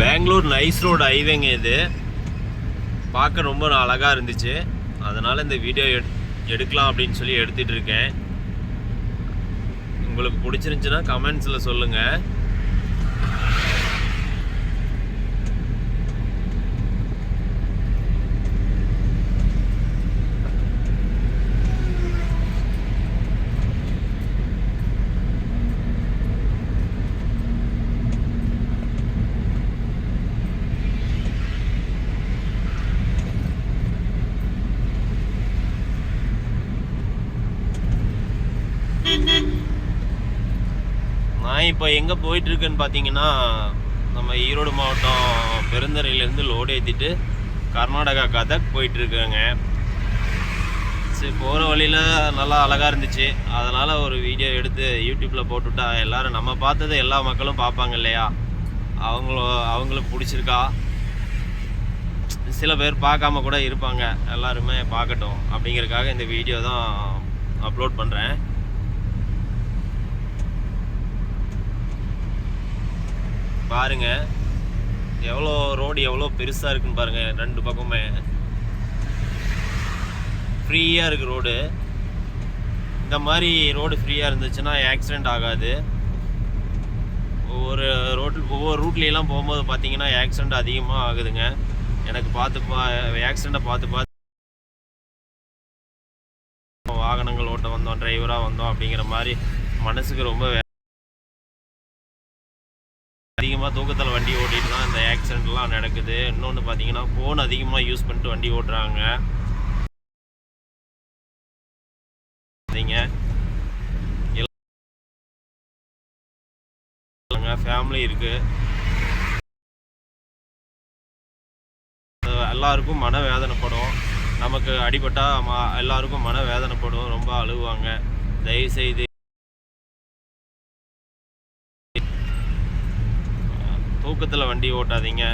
Bangalore nice road ஹைவேங்க இது. பார்க்க ரொம்ப அழகாக இருந்துச்சு. அதனால் இந்த வீடியோ எடு எடுக்கலாம் அப்படின்னு சொல்லி எடுத்துகிட்டு இருக்கேன். உங்களுக்கு பிடிச்சிருந்துச்சுன்னா கமெண்ட்ஸில் சொல்லுங்கள் நான் இப்போ எங்கே போயிட்டுருக்கேன்னு பார்த்தீங்கன்னா நம்ம ஈரோடு மாவட்டம் பெருந்தரையிலேருந்து லோடு ஏற்றிட்டு கர்நாடகா கதக் போயிட்டுருக்கேங்க. சரி போகிற வழியில் நல்லா அழகாக இருந்துச்சு. அதனால் ஒரு வீடியோ எடுத்து யூடியூப்பில் போட்டுவிட்டா எல்லோரும் நம்ம பார்த்ததை எல்லா மக்களும் பார்ப்பாங்க இல்லையா? அவங்கள அவங்களுக்கு பிடிச்சிருக்கா? சில பேர் பார்க்காம கூட இருப்பாங்க. எல்லாருமே பார்க்கட்டும் அப்படிங்கிறதுக்காக இந்த வீடியோ தான் அப்லோட் பண்ணுறேன் பாருங்க. எவ்வளோ ரோடு எவ்வளோ பெருசாக இருக்குன்னு பாருங்கள் ரெண்டு பக்கமே ஃப்ரீயாக இருக்குது ரோடு. இந்த மாதிரி ரோடு ஃப்ரீயாக இருந்துச்சுன்னா ஆக்சிடெண்ட் ஆகாது. ஒவ்வொரு ரோட்டில் ஒவ்வொரு ரூட்லையெல்லாம் போகும்போது பார்த்தீங்கன்னா ஆக்சிடெண்ட் அதிகமாக ஆகுதுங்க. எனக்கு பார்த்து பா ஆக்சிடெண்ட்டை பார்த்து பார்த்து வாகனங்கள் ஓட்ட வந்தோம் டிரைவராக வந்தோம் அப்படிங்கிற மாதிரி மனசுக்கு ரொம்ப அதிகமாக தூக்கத்தில் வண்டி ஓட்டிட்டு தான் இந்த ஆக்சிடெண்ட்லாம் நடக்குது. இன்னொன்று பார்த்தீங்கன்னா ஃபோன் அதிகமாக யூஸ் பண்ணிட்டு வண்டி ஓட்டுறாங்க. ஃபேமிலி இருக்கு. எல்லாருக்கும் மன வேதனைப்படும் நமக்கு அடிபட்டா எல்லாருக்கும் மன வேதனைப்படும் ரொம்ப அழுவாங்க. தயவுசெய்து தூக்கத்தில் வண்டி ஓட்டாதீங்க.